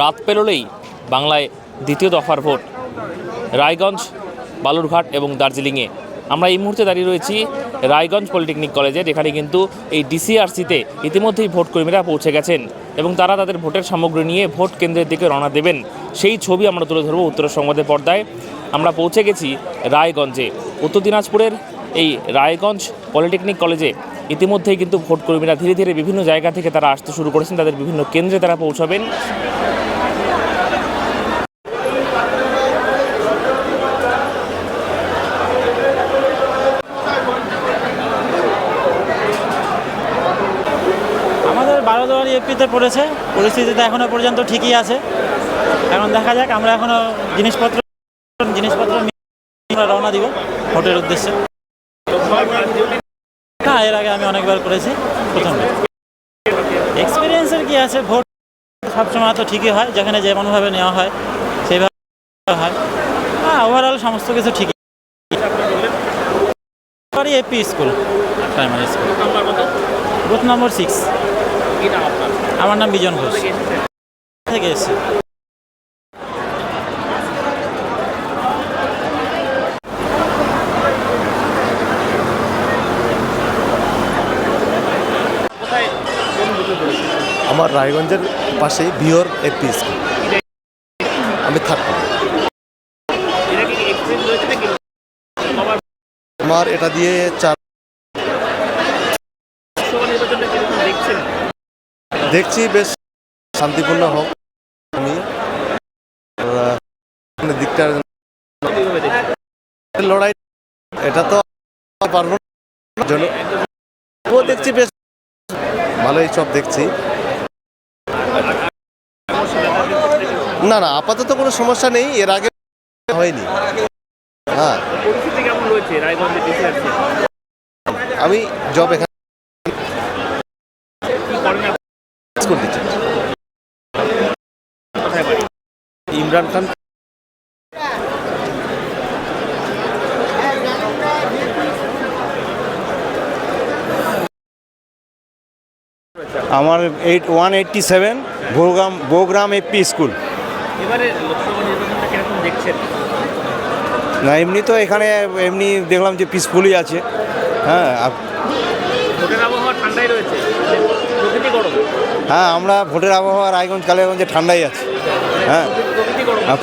রাত পেরোলেই বাংলায় দ্বিতীয় দফার ভোট। রায়গঞ্জ, বালুরঘাট এবং দার্জিলিংয়ে। আমরা এই মুহূর্তে দাঁড়িয়ে রয়েছি রায়গঞ্জ পলিটেকনিক কলেজে, যেখানে কিন্তু এই ডিসিআরসিতে ইতিমধ্যেই ভোট কর্মীরা পৌঁছে গেছেন এবং তারা তাদের ভোটের সামগ্রী নিয়ে ভোট কেন্দ্রের দিকে রওনা দেবেন। সেই ছবি আমরা তুলে ধরবো উত্তর সংবাদের পর্দায়। আমরা পৌঁছে গেছি রায়গঞ্জে। উত্তর দিনাজপুরের এই রায়গঞ্জ পলিটেকনিক কলেজে ইতিমধ্যেই কিন্তু ভোট কর্মীরা ধীরে ধীরে বিভিন্ন জায়গা থেকে তারা আসতে শুরু করেছেন, তাদের বিভিন্ন কেন্দ্রে তারা পৌঁছাবেন। আমাদের বারোদুয়ারি এপিতে পড়েছে পরিস্থিতিতে এখনও পর্যন্ত ঠিকই আছে। এখন দেখা যাক, আমরা এখনও জিনিসপত্র জিনিসপত্র রওনা দিব ভোটের উদ্দেশ্যে। এর আগে আমি অনেকবার করেছি প্রথম এক্সপিরিয়েন্সের কি আছে? ভোট সবসময় তো ঠিকই হয় যেখানে যেমনভাবে নেওয়া হয় সেইভাবে হয়। হ্যাঁ ওভারঅল সমস্ত কিছু ঠিকই। AP school primary school booth number six আমার নাম বিজন ঘোষ। থেকে এসেছি আমার রায়গঞ্জের পাশে বিহর একটি স্কুল। আমি থাকব। আমার এটা দিয়ে চার দেখছি বেশ শান্তিপূর্ণ হোক। আমি দিকটার লড়াই এটা তো। দেখছি বেশ ভালোই সব দেখছি। না না আপাতত কোনো সমস্যা নেই এর আগে হয়নি। হ্যাঁ। পরিস্থিতি কেমন রয়েছে রায়গঞ্জে ডিসিআরসি আমি জব এখানে ইমরান খান। আমার eight one eighty seven Bougram Bougram AP school এবারে লোকসভা নির্বাচনটা কীরকম দেখছেন? না এমনি তো এখানে এমনি দেখলাম যে পিসফুলই আছে। হ্যাঁ ভোটের আবহাওয়া ঠান্ডাই রয়েছে। প্রকৃতি গরম। হ্যাঁ আমরা ভোটের আবহাওয়া রায়গঞ্জ কালিয়াগঞ্জে ঠান্ডাই আছে। হ্যাঁ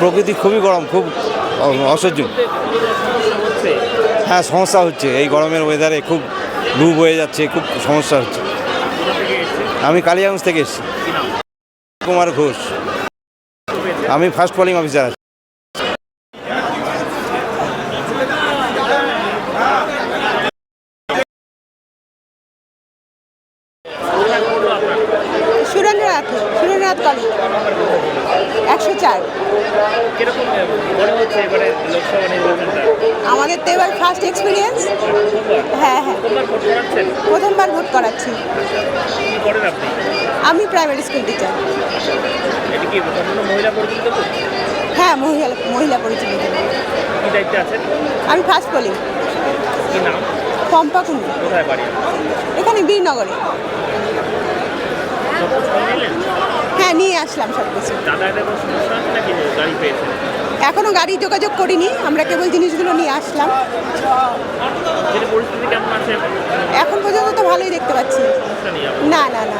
প্রকৃতি খুবই গরম খুব অসহ্য। হ্যাঁ সমস্যা হচ্ছে। এই গরমের ওয়েদারে খুব লু বয়ে যাচ্ছে খুব সমস্যা হচ্ছে। আমি কালিয়াগঞ্জ থেকে এসেছি। কুমার ঘোষ। আমি ফার্স্ট পোলিং অফিসার আছি। সুরেন্দ্রনাথ সুরেন্দ্রনাথ কলেজ একশো চার। কীরকম হচ্ছে এবারে লোকসভা নির্বাচনটা? আমাদের তো এবার ফার্স্ট এক্সপিরিয়েন্স হ্যাঁ হ্যাঁ। প্রথমবার ভোট করাচ্ছেন? প্রথমবার ভোট করাচ্ছি। করেন আপনি? আমি প্রাইমারি স্কুল টিচার? হ্যাঁ মহিলা মহিলা পরিচালিত। আমি ফার্স্ট বলি পম্পা কুন্ডু এখানে বীরনগরে। হ্যাঁ নিয়ে আসলাম সব কিছু। নাকি গাড়ি যোগাযোগ করিনি আমরা কেবল জিনিসগুলো নিয়ে আসলাম। এখন? পর্যন্ত তো ভালোই দেখতে পাচ্ছি। না না না।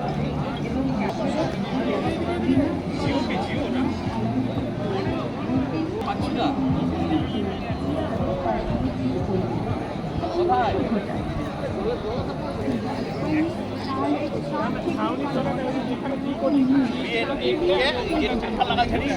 ছাউনি ছাউনি ছাউনি কি করি বিয়ের বিয়ে ঠান্ডা লাগা ছাড়ি